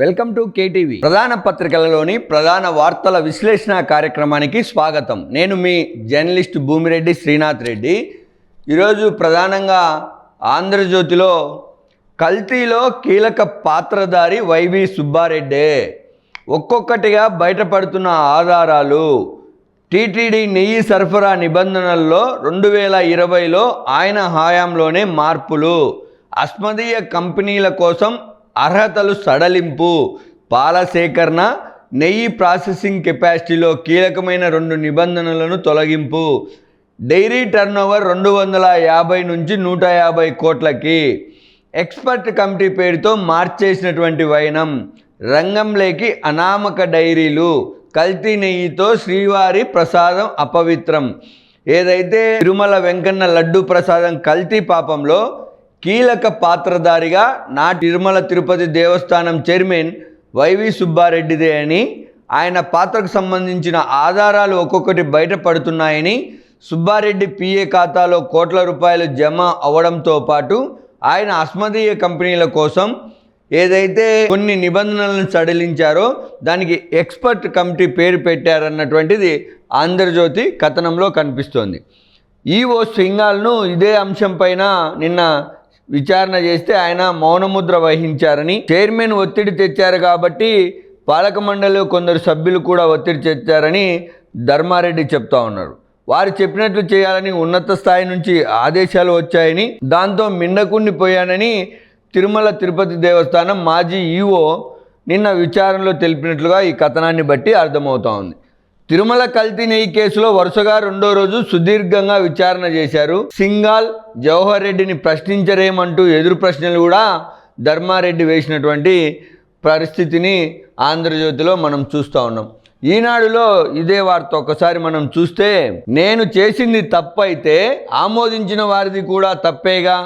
Welcome to KTV. ప్రధాన పత్రికలలోని ప్రధాన వార్తల విశ్లేషణ కార్యక్రమానికి స్వాగతం. నేను మీ జర్నలిస్ట్ భూమిరెడ్డి శ్రీనాథ్ రెడ్డి. ఈరోజు ప్రధానంగా ఆంధ్రజ్యోతిలో కల్తీలో కీలక పాత్రధారి వైవి సుబ్బారెడ్డే. ఒక్కొక్కటిగా బయటపడుతున్న ఆధారాలు. టీటీడీ నెయ్యి సరఫరా నిబంధనల్లో రెండు వేల ఇరవైలో ఆయన హయాంలోనే మార్పులు. అస్మదీయ కంపెనీల కోసం అర్హతలు సడలింపు. పాల సేకరణ నెయ్యి ప్రాసెసింగ్ కెపాసిటీలో కీలకమైన రెండు నిబంధనలను తొలగింపు. డైరీ టర్నోవర్ రెండు వందల యాభై నుంచి నూట యాభై కోట్లకి. ఎక్స్పర్ట్ కమిటీ పేరుతో మార్చేసినటువంటి వైనం. రంగంలోకి అనామక డైరీలు. కల్తీ నెయ్యితో శ్రీవారి ప్రసాదం అపవిత్రం. ఏదైతే తిరుమల వెంకన్న లడ్డు ప్రసాదం కల్తీ పాపంలో కీలక పాత్రధారిగా నా తిరుమల తిరుపతి దేవస్థానం చైర్మన్ వైవి సుబ్బారెడ్డిదే అని ఆయన పాత్రకు సంబంధించిన ఆధారాలు ఒక్కొక్కటి బయటపడుతున్నాయని సుబ్బారెడ్డి పిఏ ఖాతాలో కోట్ల రూపాయలు జమ అవ్వడంతో పాటు ఆయన అస్మదీయ కంపెనీల కోసం ఏదైతే కొన్ని నిబంధనలను సడలించారో దానికి ఎక్స్పర్ట్ కమిటీ పేరు పెట్టారన్నటువంటిది ఆంధ్రజ్యోతి కథనంలో కనిపిస్తోంది. ఈఓ సింగాల్ను ఇదే అంశంపైన నిన్న విచారణ చేస్తే ఆయన మౌనముద్ర వహించారని చైర్మన్ ఒత్తిడి తెచ్చారు కాబట్టి పాలక మండలి కొందరు సభ్యులు కూడా ఒత్తిడి తెచ్చారని ధర్మారెడ్డి చెప్తా ఉన్నారు. వారు చెప్పినట్లు చేయాలని ఉన్నత స్థాయి నుంచి ఆదేశాలు వచ్చాయని దాంతో మిండకుండిపోయానని తిరుమల తిరుపతి దేవస్థానం మాజీ ఈఓ నిన్న విచారణలో తెలిపినట్లుగా ఈ కథనాన్ని బట్టి అర్థమవుతా ఉంది. తిరుమల కల్తీ నెయ్యి కేసులో వరుసగా రెండో రోజు సుదీర్ఘంగా విచారణ చేశారు. సింగాల్ జవహర్ రెడ్డిని ప్రశ్నించరేమంటూ ఎదురు ప్రశ్నలు కూడా ధర్మారెడ్డి వేసినటువంటి పరిస్థితిని ఆంధ్రజ్యోతిలో మనం చూస్తూ ఉన్నాం. ఈనాడులో ఇదే వార్త ఒకసారి మనం చూస్తే నేను చేసింది తప్పైతే ఆమోదించిన వారిది కూడా తప్పేగా?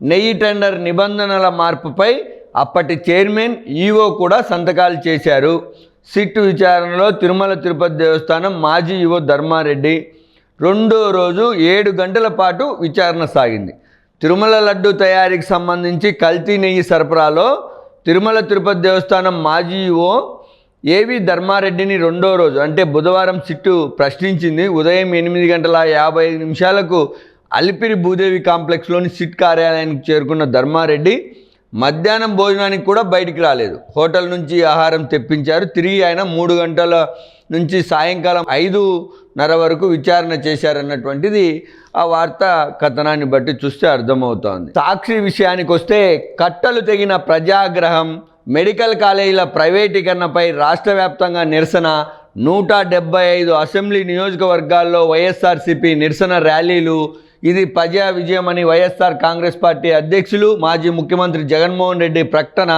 నెయ్యి టెండర్ నిబంధనల మార్పుపై అప్పటి చైర్మన్ ఈఓ కూడా సంతకాలు చేశారు. సిట్ విచారణలో తిరుమల తిరుపతి దేవస్థానం మాజీ యువ ధర్మారెడ్డి రెండో రోజు ఏడు గంటల పాటు విచారణ సాగింది. తిరుమల లడ్డు తయారీకి సంబంధించి కల్తీ నెయ్యి సరఫరాలో తిరుమల తిరుపతి దేవస్థానం మాజీ యువో ఏవి ధర్మారెడ్డిని రెండో రోజు అంటే బుధవారం సిట్టు ప్రశ్నించింది. ఉదయం ఎనిమిది గంటల యాభై ఐదు నిమిషాలకు అలిపిరి భూదేవి కాంప్లెక్స్లోని సిట్ కార్యాలయానికి చేరుకున్న ధర్మారెడ్డి మధ్యాహ్నం భోజనానికి కూడా బయటికి రాలేదు. హోటల్ నుంచి ఆహారం తెప్పించారు. తిరిగి ఆయన మూడు గంటల నుంచి సాయంకాలం ఐదున్నర వరకు విచారణ చేశారన్నటువంటిది ఆ వార్త కథనాన్ని బట్టి చూస్తే అర్థమవుతోంది. సాక్షి విషయానికి వస్తే కట్టలు తెగిన ప్రజాగ్రహం మెడికల్ కాలేజీల ప్రైవేటీకరణపై రాష్ట్ర వ్యాప్తంగా నిరసన నూట డెబ్బై ఐదు అసెంబ్లీ నియోజకవర్గాల్లో వైఎస్ఆర్సీపీ నిరసన ర్యాలీలు ఇది ప్రజా విజయమని వైఎస్ఆర్ కాంగ్రెస్ పార్టీ అధ్యక్షులు మాజీ ముఖ్యమంత్రి జగన్మోహన్ రెడ్డి ప్రకటన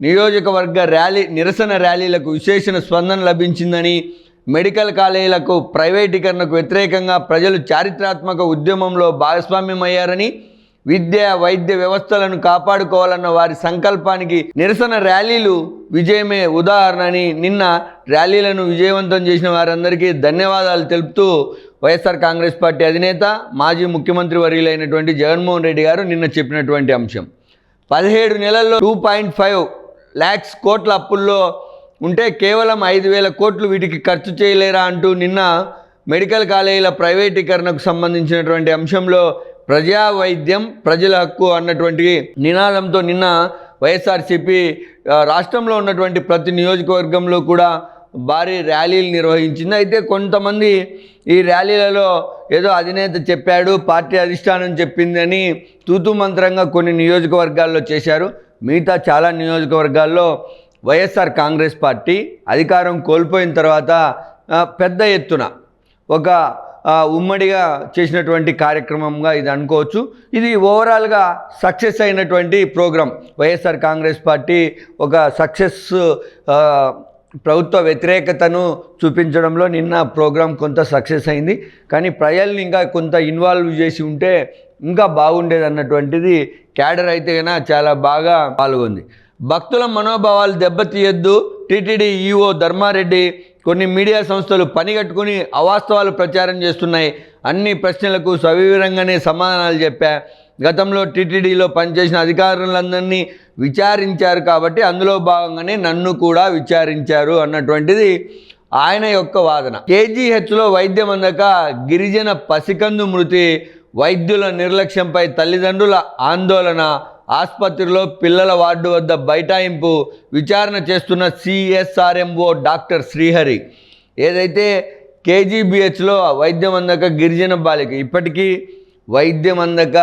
నియోజకవర్గ ర్యాలీ నిరసన ర్యాలీలకు విశేషణ స్పందన లభించిందని మెడికల్ కాలేజీలకు ప్రైవేటీకరణకు వ్యతిరేకంగా ప్రజలు చారిత్రాత్మక ఉద్యమంలో భాగస్వామ్యమయ్యారని విద్య వైద్య వ్యవస్థలను కాపాడుకోవాలన్న వారి సంకల్పానికి నిరసన ర్యాలీలు విజయమే ఉదాహరణ అని నిన్న ర్యాలీలను విజయవంతం చేసిన వారందరికీ ధన్యవాదాలు తెలుపుతూ వైఎస్ఆర్ కాంగ్రెస్ పార్టీ అధినేత మాజీ ముఖ్యమంత్రి వర్యులైనటువంటి జగన్మోహన్ రెడ్డి గారు నిన్న చెప్పినటువంటి అంశం. పదిహేడు నెలల్లో టూ పాయింట్ ఫైవ్ ల్యాక్స్ కోట్ల అప్పుల్లో ఉంటే కేవలం ఐదు వేల కోట్లు వీటికి ఖర్చు చేయలేరా అంటూ నిన్న మెడికల్ కాలేజీల ప్రైవేటీకరణకు సంబంధించినటువంటి అంశంలో ప్రజా వైద్యం ప్రజల హక్కు అన్నటువంటి నినాదంతో నిన్న వైఎస్ఆర్సీపీ రాష్ట్రంలో ఉన్నటువంటి ప్రతి నియోజకవర్గంలో కూడా భారీ ర్యాలీలు నిర్వహించింది. అయితే కొంతమంది ఈ ర్యాలీలలో ఏదో అధినేత చెప్పాడు పార్టీ అధిష్టానం చెప్పిందని తూతు మంత్రంగా కొన్ని నియోజకవర్గాల్లో చేశారు. మిగతా చాలా నియోజకవర్గాల్లో వైఎస్ఆర్ కాంగ్రెస్ పార్టీ అధికారం కోల్పోయిన తర్వాత పెద్ద ఎత్తున ఒక ఉమ్మడిగా చేసినటువంటి కార్యక్రమంగా ఇది అనుకోవచ్చు. ఇది ఓవరాల్గా సక్సెస్ అయినటువంటి ప్రోగ్రాం. వైఎస్ఆర్ కాంగ్రెస్ పార్టీ ఒక సక్సెస్ ప్రభుత్వ వ్యతిరేకతను చూపించడంలో నిన్న ప్రోగ్రాం కొంత సక్సెస్ అయింది. కానీ ప్రజల్ని ఇంకా కొంత ఇన్వాల్వ్ చేసి ఉంటే ఇంకా బాగుండేది అన్నటువంటిది క్యాడర్ అయితే కన్నా చాలా బాగా పాల్గొంది. భక్తుల మనోభావాలు దెబ్బతీయొద్దు. టీటీడీ ఈఓ ధర్మారెడ్డి కొన్ని మీడియా సంస్థలు పనిగట్టుకుని అవాస్తవాలు ప్రచారం చేస్తున్నాయి. అన్ని ప్రశ్నలకు సవివరంగానే సమాధానాలు చెప్పా. గతంలో టీటీడీలో పనిచేసిన అధికారులందరినీ విచారించారు కాబట్టి అందులో భాగంగానే నన్ను కూడా విచారించారు అన్నటువంటిది ఆయన యొక్క వాదన. కేజీహెచ్లో వైద్యం అందక గిరిజన పసికందు మృతి వైద్యుల నిర్లక్ష్యంపై తల్లిదండ్రుల ఆందోళన ఆసుపత్రిలో పిల్లల వార్డు వద్ద బైఠాయింపు విచారణ చేస్తున్న సిఎస్ఆర్ఎంఓ డాక్టర్ శ్రీహరి. ఏదైతే కేజీబిహెచ్లో వైద్యం అందక గిరిజన బాలిక ఇప్పటికీ వైద్యం అందక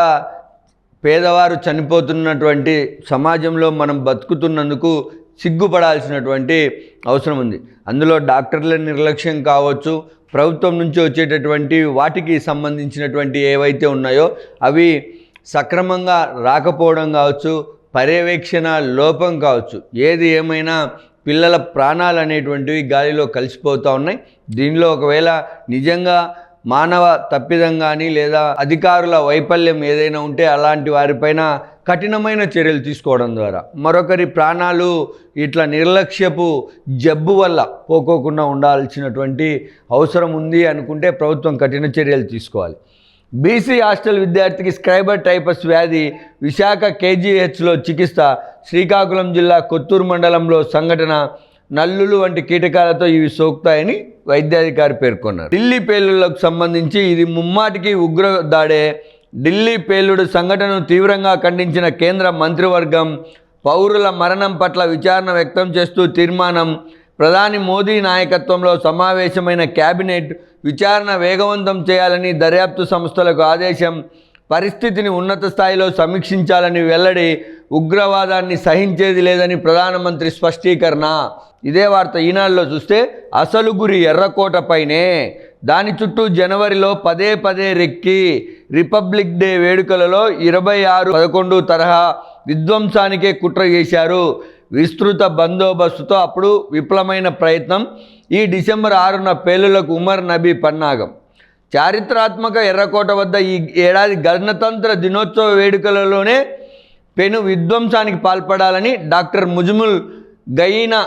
పేదవారు చనిపోతున్నటువంటి సమాజంలో మనం బతుకుతున్నందుకు సిగ్గుపడాల్సినటువంటి అవసరం ఉంది. అందులో డాక్టర్ల నిర్లక్ష్యం కావచ్చు ప్రభుత్వం నుంచి వచ్చేటటువంటి వాటికి సంబంధించినటువంటి ఏవైతే ఉన్నాయో అవి సక్రమంగా రాకపోవడం కావచ్చు పర్యవేక్షణ లోపం కావచ్చు. ఏది ఏమైనా పిల్లల ప్రాణాలు అనేటువంటివి గాలిలో కలిసిపోతూ ఉన్నాయి. దీనిలో ఒకవేళ నిజంగా మానవ తప్పిదం కానీ లేదా అధికారుల వైఫల్యం ఏదైనా ఉంటే అలాంటి వారిపైన కఠినమైన చర్యలు తీసుకోవడం ద్వారా. మరొకరి ప్రాణాలు ఇట్లా నిర్లక్ష్యపు జబ్బు వల్ల పోకోకుండా ఉండాల్సినటువంటి అవసరం ఉంది అనుకుంటే ప్రభుత్వం కఠిన చర్యలు తీసుకోవాలి. బీసీ హాస్టల్ విద్యార్థికి స్క్రైబర్ టైపస్ వ్యాధి విశాఖ కేజీహెచ్లో చికిత్స శ్రీకాకుళం జిల్లా కొత్తూరు మండలంలో సంఘటన నల్లులు వంటి కీటకాలతో ఇవి సోకుతాయని వైద్యాధికారి పేర్కొన్నారు. ఢిల్లీ పేలుళ్ళకు సంబంధించి ఇది ముమ్మాటికి ఉగ్ర దాడే. ఢిల్లీ పేలుడు సంఘటనను తీవ్రంగా ఖండించిన కేంద్ర మంత్రివర్గం పౌరుల మరణం పట్ల విచారణ వ్యక్తం చేస్తూ తీర్మానం. ప్రధాని మోదీ నాయకత్వంలో సమావేశమైన కేబినెట్ విచారణ వేగవంతం చేయాలని దర్యాప్తు సంస్థలకు ఆదేశం. పరిస్థితిని ఉన్నత స్థాయిలో సమీక్షించాలని వెల్లడి ఉగ్రవాదాన్ని సహించేది లేదని ప్రధానమంత్రి స్పష్టీకరణ. ఇదే వార్త ఈనాడులో చూస్తే అసలు గురి ఎర్రకోటపైనే దాని చుట్టూ జనవరిలో పదే పదే రెక్కి రిపబ్లిక్ డే వేడుకలలో ఇరవై ఆరు పదకొండు తరహా విధ్వంసానికే కుట్ర చేశారు. విస్తృత బందోబస్తుతో అప్పుడు విఫలమైన ప్రయత్నం. ఈ డిసెంబర్ ఆరున పేలులకు ఉమర్ నబీ పన్నాగం. చారిత్రాత్మక ఎర్రకోట వద్ద ఈ ఏడాది గణతంత్ర దినోత్సవ వేడుకలలోనే పెను విధ్వంసానికి పాల్పడాలని డాక్టర్ ముజుముల్ గయీనా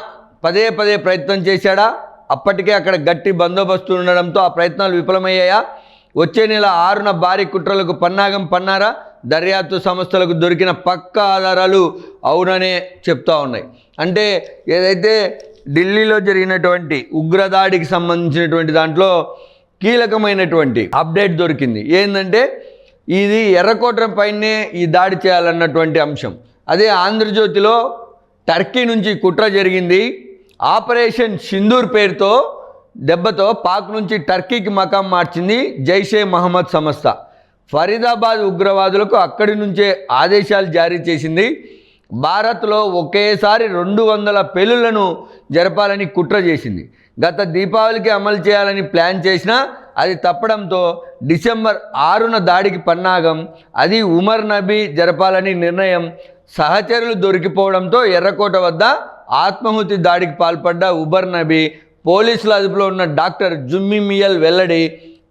పదే పదే ప్రయత్నం చేశాడా? అప్పటికే అక్కడ గట్టి బందోబస్తు ఉండడంతో ఆ ప్రయత్నాలు విఫలమయ్యాయా? వచ్చే నెల ఆరున భారీ కుట్రలకు పన్నాగం పన్నారా? దర్యాప్తు సంస్థలకు దొరికిన పక్క ఆధారాలు అవుననే చెప్తా ఉన్నాయి. అంటే ఏదైతే ఢిల్లీలో జరిగినటువంటి ఉగ్రదాడికి సంబంధించినటువంటి దాంట్లో కీలకమైనటువంటి అప్డేట్ దొరికింది. ఏంటంటే ఇది ఎర్రకోట పైనే ఈ దాడి చేయాలన్నటువంటి అంశం. అదే ఆంధ్రజ్యోతిలో టర్కీ నుంచి కుట్ర జరిగింది. ఆపరేషన్ సింధూర్ పేరుతో దెబ్బతో పాక్ నుంచి టర్కీకి మకాం మార్చింది జైషే మహమ్మద్ సంస్థ. ఫరీదాబాద్ ఉగ్రవాదులకు అక్కడి నుంచే ఆదేశాలు జారీ చేసింది. భారత్లో ఒకేసారి రెండు వందల పెళ్ళులను జరపాలని కుట్ర చేసింది. గత దీపావళికి అమలు చేయాలని ప్లాన్ చేసినా అది తప్పడంతో డిసెంబర్ ఆరున దాడికి పన్నాగం. అది ఉమర్ నబీ జరపాలని నిర్ణయం. సహచరులు దొరికిపోవడంతో ఎర్రకోట వద్ద ఆత్మాహుతి దాడికి పాల్పడ్డ ఉబర్ నబీ పోలీసుల అదుపులో ఉన్న డాక్టర్ జుమ్మిమియల్ వెల్లడి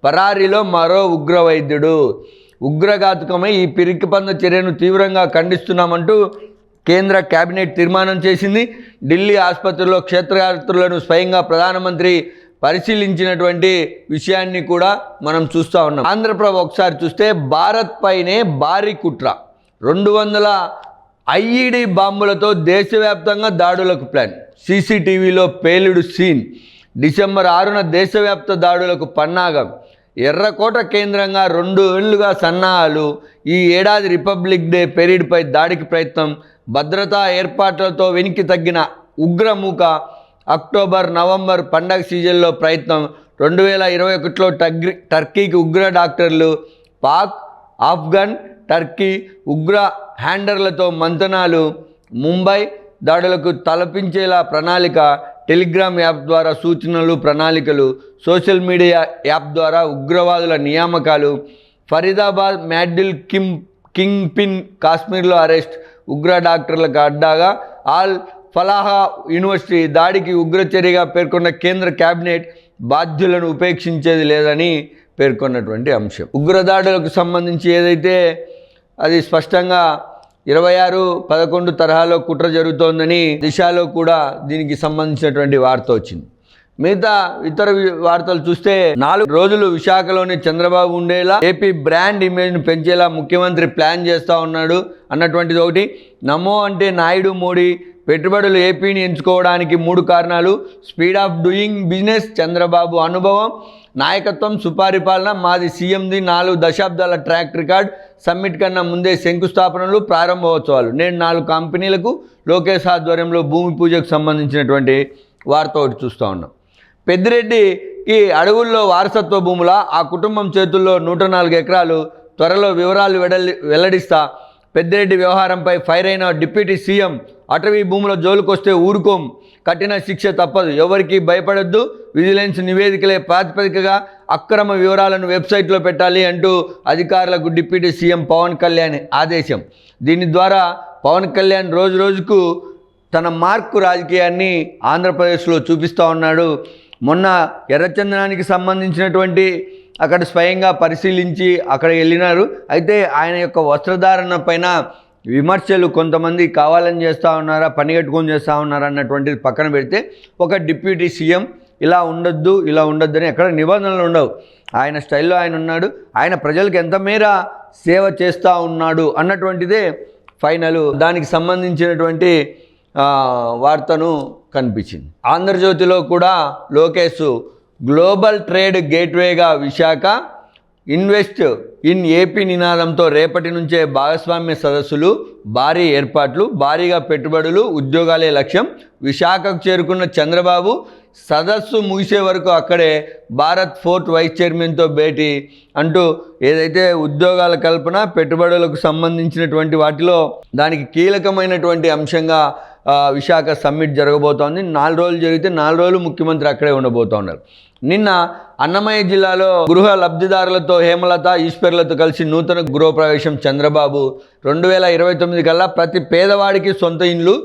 పరారీలో మరో ఉగ్రవైద్యుడు. ఉగ్రఘాతుకమై ఈ పిరికిపంద చర్యను తీవ్రంగా ఖండిస్తున్నామంటూ కేంద్ర కేబినెట్ తీర్మానం చేసింది. ఢిల్లీ ఆసుపత్రిలో క్షేత్రయాత్రులను స్వయంగా ప్రధానమంత్రి పరిశీలించినటువంటి విషయాన్ని కూడా మనం చూస్తూ ఉన్నాం. ఆంధ్రప్రభ ఒకసారి చూస్తే భారత్ పైనే భారీ కుట్ర. రెండు వందల ఐఈడి బాంబులతో దేశవ్యాప్తంగా దాడులకు ప్లాన్. సీసీటీవీలో పేలుడు సీన్. డిసెంబర్ ఆరున దేశవ్యాప్త దాడులకు పన్నాగం. ఎర్రకోట కేంద్రంగా రెండు ఏళ్ళుగా సన్నాహాలు. ఈ ఏడాది రిపబ్లిక్ డే పెరీడ్పై దాడికి ప్రయత్నం. భద్రతా ఏర్పాట్లతో వెనక్కి తగ్గిన ఉగ్రమూక అక్టోబర్ నవంబర్ పండగ సీజన్లో ప్రయత్నం. రెండు వేల ఇరవై ఒకటిలో టగ్రి టర్కీకి ఉగ్ర డాక్టర్లు పాక్ ఆఫ్ఘన్ టర్కీ ఉగ్ర హ్యాండర్లతో మంతనాలు. ముంబై దాడులకు తలపించేలా ప్రణాళిక టెలిగ్రామ్ యాప్ ద్వారా సూచనలు ప్రణాళికలు సోషల్ మీడియా యాప్ ద్వారా ఉగ్రవాదుల నియామకాలు. ఫరీదాబాద్ మ్యాడిల్ కిమ్ కింగ్ పిన్ కాశ్మీర్లో అరెస్ట్. ఉగ్ర డాక్టర్లకు అడ్డాగా ఆల్ ఫలాహా యూనివర్సిటీ దాడికి ఉగ్రచర్యగా పేర్కొన్న కేంద్ర కేబినెట్ బాధ్యులను ఉపేక్షించేది లేదని పేర్కొన్నటువంటి అంశం. ఉగ్రదాడులకు సంబంధించి ఏదైతే అది స్పష్టంగా ఇరవై ఆరు పదకొండు తరహాలో కుట్ర జరుగుతోందని దిశలో కూడా దీనికి సంబంధించినటువంటి వార్త వచ్చింది. మిగతా ఇతర వార్తలు చూస్తే నాలుగు రోజులు విశాఖలోని చంద్రబాబు ఉండేలా ఏపీ బ్రాండ్ ఇమేజ్ను పెంచేలా ముఖ్యమంత్రి ప్లాన్ చేస్తూ ఉన్నాడు అన్నటువంటిది ఒకటి. నమో అంటే నాయుడు మోడీ పెట్టుబడులు ఏపీని ఎంచుకోవడానికి మూడు కారణాలు. Speed of doing business Chandrababu అనుభవం నాయకత్వం సుపరిపాలన మాది సీఎంది నాలుగు దశాబ్దాల ట్రాక్ రికార్డ్ సమ్మిట్ కన్నా ముందే శంకుస్థాపనలు ప్రారంభోత్సవాలు. నేను నాలుగు కంపెనీలకు లోకేష్ ఆధ్వర్యంలో భూమి పూజకు సంబంధించినటువంటి వార్త ఒకటి చూస్తూ ఉన్నాం. పెద్దిరెడ్డికి అడవుల్లో వారసత్వ భూముల ఆ కుటుంబం చేతుల్లో నూట నాలుగు ఎకరాలు. త్వరలో వివరాలు వెడలి వెల్లడిస్తా. పెద్దిరెడ్డి వ్యవహారంపై ఫైర్ అయిన డిప్యూటీ సీఎం అటవీ భూముల జోలుకొస్తే ఊరుకోం. కఠిన శిక్ష తప్పదు. ఎవరికి భయపడద్దు. విజిలెన్స్ నివేదికలే ప్రాతిపదికగా అక్రమ వివరాలను వెబ్సైట్లో పెట్టాలి అంటూ అధికారులకు డిప్యూటీ సీఎం పవన్ కళ్యాణ్ ఆదేశం. దీని ద్వారా పవన్ కళ్యాణ్ రోజు రోజుకు తన మార్కు రాజకీయాన్ని ఆంధ్రప్రదేశ్లో చూపిస్తూ ఉన్నాడు. మొన్న ఎర్రచందనానికి సంబంధించినటువంటి అక్కడ స్వయంగా పరిశీలించి అక్కడ వెళ్ళినారు. అయితే ఆయన యొక్క వస్త్రధారణ పైన విమర్శలు కొంతమంది కావాలని చేస్తూ ఉన్నారా పని కట్టుకొని చేస్తూ ఉన్నారా అన్నటువంటిది పక్కన పెడితే ఒక డిప్యూటీ సీఎం ఇలా ఉండొద్దు ఇలా ఉండొద్దు అని ఎక్కడ నిబంధనలు ఉండవు. ఆయన స్టైల్లో ఆయన ఉన్నాడు ఆయన ప్రజలకు ఎంత మేర సేవ చేస్తూ ఉన్నాడు అన్నటువంటిదే ఫైనల్. దానికి సంబంధించినటువంటి వార్తను కనిపించింది. ఆంధ్రజ్యోతిలో కూడా లోకేష్ గ్లోబల్ ట్రేడ్ గేట్వేగా విశాఖ ఇన్వెస్ట్ ఇన్ ఏపీ నినాదంతో రేపటి నుంచే భాగస్వామ్య సదస్సులు భారీ ఏర్పాట్లు భారీగా పెట్టుబడులు ఉద్యోగాలే లక్ష్యం. విశాఖకు చేరుకున్న చంద్రబాబు సదస్సు ముగిసే వరకు అక్కడే భారత్ ఫోర్ట్ వైస్ చైర్మన్తో భేటీ అంటూ ఏదైతే ఉద్యోగాల కల్పన పెట్టుబడులకు సంబంధించినటువంటి వాటిలో దానికి కీలకమైనటువంటి అంశంగా విశాఖ సమ్మిట్ జరగబోతోంది. నాలుగు రోజులు జరిగితే నాలుగు రోజులు ముఖ్యమంత్రి అక్కడే ఉండబోతున్నారు. నిన్న అన్నమయ్య జిల్లాలో గృహ లబ్ధిదారులతో హేమలత ఈశ్వర్లతో కలిసి నూతన గృహప్రవేశం చంద్రబాబు రెండు వేల ఇరవై తొమ్మిది కల్లా ప్రతి పేదవాడికి సొంత ఇండ్లు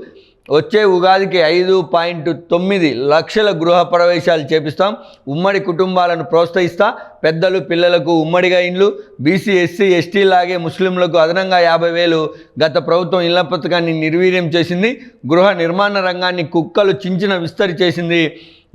వచ్చే ఉగాదికి ఐదు పాయింట్ తొమ్మిది లక్షల గృహ ప్రవేశాలు చేపిస్తాం. ఉమ్మడి కుటుంబాలను ప్రోత్సహిస్తా. పెద్దలు పిల్లలకు ఉమ్మడిగా ఇండ్లు బీసీ ఎస్సీ ఎస్టీ లాగే ముస్లింలకు అదనంగా యాభై వేలు గత ప్రభుత్వం ఇళ్ళ పథకాన్ని నిర్వీర్యం చేసింది. గృహ నిర్మాణ రంగాన్ని కుక్కలు చించిన విస్తరి చేసింది.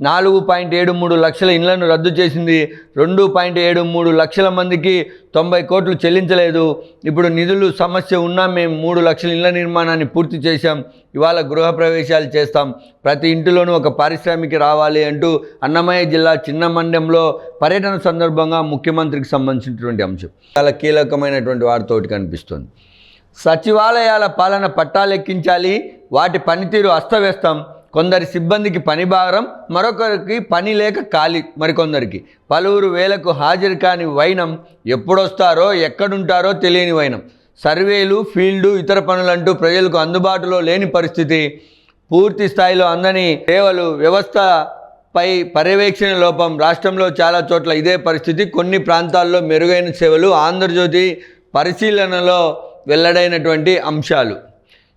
నాలుగు పాయింట్ ఏడు మూడు లక్షల ఇండ్లను రద్దు చేసింది. రెండు పాయింట్ ఏడు మూడు లక్షల మందికి తొంభై కోట్లు చెల్లించలేదు. ఇప్పుడు నిధులు సమస్య ఉన్నా మేము మూడు లక్షల ఇళ్ళ నిర్మాణాన్ని పూర్తి చేశాం. ఇవాళ గృహప్రవేశాలు చేస్తాం. ప్రతి ఇంటిలోనూ ఒక పారిశ్రామిక రావాలి అంటూ అన్నమయ్య జిల్లా చిన్న మండ్యంలో పర్యటన సందర్భంగా ముఖ్యమంత్రికి సంబంధించినటువంటి అంశం. చాలా కీలకమైనటువంటి వారితోటి కనిపిస్తుంది. సచివాలయాల పాలన పట్టాలెక్కించాలి. వాటి పనితీరు అస్తవ్యస్తం. కొందరి సిబ్బందికి పని భారం మరొకరికి పని లేక ఖాళీ మరికొందరికి. పలువురు వేలకు హాజరు కాని వైనం ఎప్పుడొస్తారో ఎక్కడుంటారో తెలియని వైనం. సర్వేలు ఫీల్డు ఇతర పనులంటూ ప్రజలకు అందుబాటులో లేని పరిస్థితి. పూర్తి స్థాయిలో అందని సేవలు వ్యవస్థ పై పర్యవేక్షణ లోపం రాష్ట్రంలో చాలా చోట్ల ఇదే పరిస్థితి. కొన్ని ప్రాంతాల్లో మెరుగైన సేవలు ఆంధ్రజ్యోతి పరిశీలనలో వెల్లడైనటువంటి అంశాలు.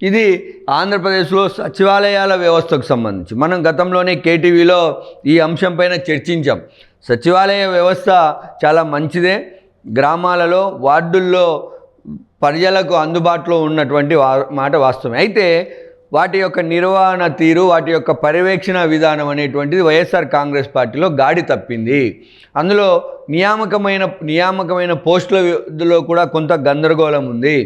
ఇది ఆంధ్రప్రదేశ్లో సచివాలయాల వ్యవస్థకు సంబంధించి. మనం గతంలోనే కేటీవీలో ఈ అంశంపైన చర్చించాం. సచివాలయ వ్యవస్థ చాలా మంచిదే. గ్రామాలలో వార్డుల్లో ప్రజలకు అందుబాటులో ఉన్నటువంటి వా మాట వాస్తవమే. అయితే వాటి యొక్క నిర్వహణ తీరు వాటి యొక్క పర్యవేక్షణ విధానం అనేటువంటిది వైఎస్ఆర్ కాంగ్రెస్ పార్టీలో గాడి తప్పింది. అందులో నియామకమైన నియామకమైన పోస్టులలో కూడా కొంత గందరగోళం ఉంది.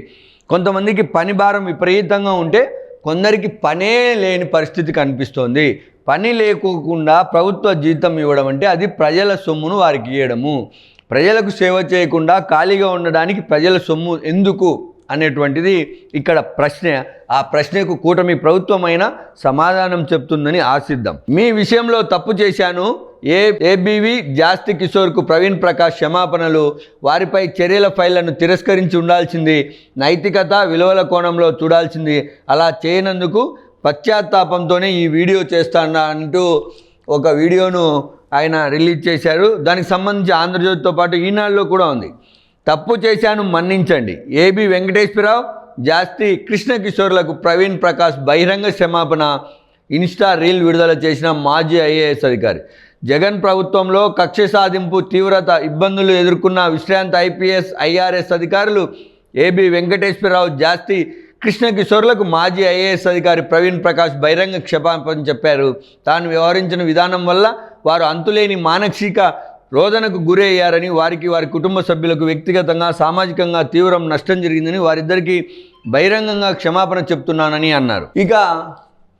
కొంతమందికి పని భారం విపరీతంగా ఉంటే కొందరికి పనే లేని పరిస్థితి కనిపిస్తోంది. పని లేకోకుండా ప్రభుత్వ జీతం ఇవ్వడం అంటే అది ప్రజల సొమ్మును వారికి ఇవ్వడము ప్రజలకు సేవ చేయకుండా ఖాళీగా ఉండడానికి ప్రజల సొమ్ము ఎందుకు? అనేటువంటిది ఇక్కడ ప్రశ్న. ఆ ప్రశ్నకు కూటమి ప్రభుత్వమైన సమాధానం చెప్తుందని ఆశిద్దాం. మీ విషయంలో తప్పు చేశాను. ఏ ఏబీవీ జాస్తి కిషోర్కు ప్రవీణ్ ప్రకాష్ క్షమాపణలు. వారిపై చర్యల ఫైళ్ళను తిరస్కరించి ఉండాల్సింది. నైతికత విలువల కోణంలో చూడాల్సింది. అలా చేయనందుకు పశ్చాత్తాపంతోనే ఈ వీడియో చేస్తాను అంటూ ఒక వీడియోను ఆయన రిలీజ్ చేశారు. దానికి సంబంధించి ఆంధ్రజ్యోతితో పాటు ఈనాడులో కూడా ఉంది. తప్పు చేశాను మన్నించండి. ఏబి వెంకటేశ్వరరావు జాస్తి కృష్ణకిషోర్లకు ప్రవీణ్ ప్రకాష్ బహిరంగ క్షమాపణ ఇన్స్టా రీల్ విడుదల చేసిన మాజీ ఐఏఎస్ అధికారి. జగన్ ప్రభుత్వంలో కక్ష సాధింపు తీవ్రత ఇబ్బందులు ఎదుర్కొన్న విశ్రాంత ఐపీఎస్ ఐఆర్ఎస్ అధికారులు ఏబి వెంకటేశ్వరరావు జాస్తి కృష్ణకిషోర్లకు మాజీ ఐఏఎస్ అధికారి ప్రవీణ్ ప్రకాష్ బహిరంగ క్షమాపణ చెప్పారు. తాను వ్యవహరించిన విధానం వల్ల వారు అంతులేని మానసిక రోదనకు గురయ్యారని వారికి వారి కుటుంబ సభ్యులకు వ్యక్తిగతంగా సామాజికంగా తీవ్రం నష్టం జరిగిందని వారిద్దరికీ బహిరంగంగా క్షమాపణ చెప్తున్నానని అన్నారు. ఇక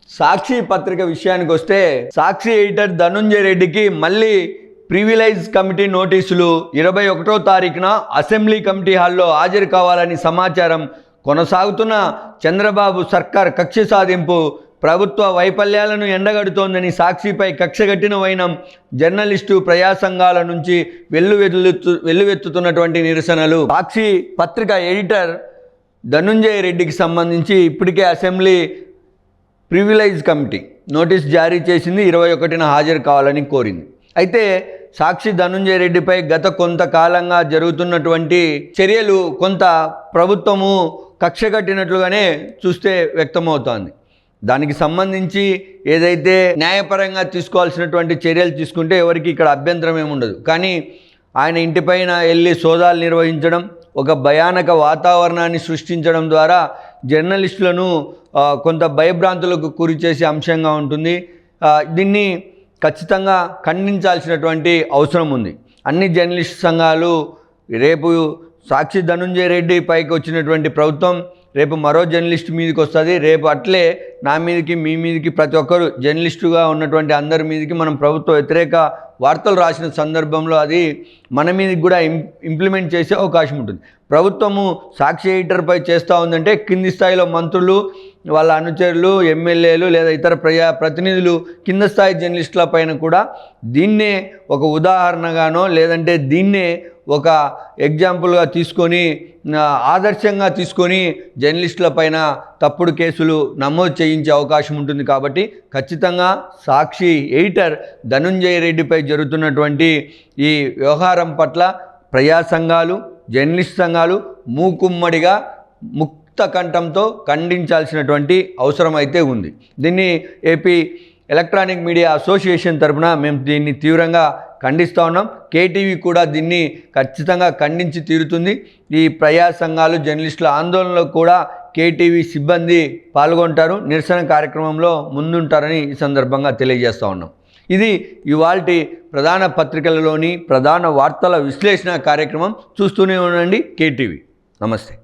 సాక్షి పత్రిక విషయానికి వస్తే సాక్షి ఎడిటర్ ధనుంజయ రెడ్డికి మళ్ళీ ప్రివిలైజ్ కమిటీ నోటీసులు ఇరవై ఒకటో తారీఖున అసెంబ్లీ కమిటీ హాల్లో హాజరు కావాలని సమాచారం కొనసాగుతున్న చంద్రబాబు సర్కార్ కక్ష సాధింపు ప్రభుత్వ వైఫల్యాలను ఎండగడుతోందని సాక్షిపై కక్షగట్టిన వైనం జర్నలిస్టు ప్రజా సంఘాల నుంచి వెల్లువెల్లుతు వెల్లువెత్తుతున్నటువంటి నిరసనలు. సాక్షి పత్రిక ఎడిటర్ ధనుంజయ రెడ్డికి సంబంధించి ఇప్పటికే అసెంబ్లీ ప్రివిలైజ్ కమిటీ నోటీస్ జారీ చేసింది ఇరవై ఒకటిన హాజరు కావాలని కోరింది. అయితే సాక్షి ధనుంజయ రెడ్డిపై గత కొంతకాలంగా జరుగుతున్నటువంటి చర్యలు కొంత ప్రభుత్వము కక్ష కట్టినట్లుగానే చూస్తే వ్యక్తమవుతోంది. దానికి సంబంధించి ఏదైతే న్యాయపరంగా తీసుకోవాల్సినటువంటి చర్యలు తీసుకుంటే ఎవరికి ఇక్కడ అభ్యంతరం ఏముండదు కానీ ఆయన ఇంటిపైన వెళ్ళి సోదాలు నిర్వహించడం ఒక భయానక వాతావరణాన్ని సృష్టించడం ద్వారా జర్నలిస్టులను కొంత భయభ్రాంతులకు గురి చేసే అంశంగా ఉంటుంది. దీన్ని ఖచ్చితంగా ఖండించాల్సినటువంటి అవసరం ఉంది. అన్ని జర్నలిస్ట్ సంఘాలు రేపు సాక్షి ధనుంజయ రెడ్డి పైకి వచ్చినటువంటి ప్రభుత్వం రేపు మరో జర్నలిస్ట్ మీదకి వస్తుంది. రేపు అట్లే నా మీదకి మీ మీదకి ప్రతి ఒక్కరు జర్నలిస్టుగా ఉన్నటువంటి అందరి మీదకి మనం ప్రభుత్వ వ్యతిరేక వార్తలు రాసిన సందర్భంలో అది మన మీదకి కూడా ఇంప్లిమెంట్ చేసే అవకాశం ఉంటుంది. ప్రభుత్వము సాక్షి ఎడిటర్పై చేస్తూ ఉందంటే కింది స్థాయిలో మంత్రులు వాళ్ళ అనుచరులు ఎమ్మెల్యేలు లేదా ఇతర ప్రజా ప్రతినిధులు కింద స్థాయి జర్నలిస్టుల పైన కూడా దీన్నే ఒక ఉదాహరణగానో లేదంటే దీన్నే ఒక ఎగ్జాంపుల్గా తీసుకొని ఆదర్శంగా తీసుకొని జర్నలిస్టుల పైన తప్పుడు కేసులు నమోదు చేయించే అవకాశం ఉంటుంది కాబట్టి ఖచ్చితంగా సాక్షి ఎడిటర్ ధనుంజయ రెడ్డిపై జరుగుతున్నటువంటి ఈ వ్యవహారం పట్ల ప్రజా సంఘాలు జర్నలిస్ట్ సంఘాలు మూకుమ్మడిగా ముక్త కంఠంతో ఖండించాల్సినటువంటి అవసరం అయితే ఉంది. దీన్ని ఏపీ ఎలక్ట్రానిక్ మీడియా అసోసియేషన్ తరపున మేము దీన్ని తీవ్రంగా ఖండిస్తూ ఉన్నాం. కేటీవీ కూడా దీన్ని ఖచ్చితంగా ఖండించి తీరుతుంది. ఈ ప్రజా సంఘాలు జర్నలిస్టుల ఆందోళనలో కూడా కేటీవీ సిబ్బంది పాల్గొంటారు. నిరసన కార్యక్రమంలో ముందుంటారని ఈ సందర్భంగా తెలియజేస్తూ ఉన్నాం. ఇది ఇవాల్టి ప్రధాన పత్రికలలోని ప్రధాన వార్తల విశ్లేషణ కార్యక్రమం. చూస్తూనే ఉండండి. కేటీవీ. నమస్తే.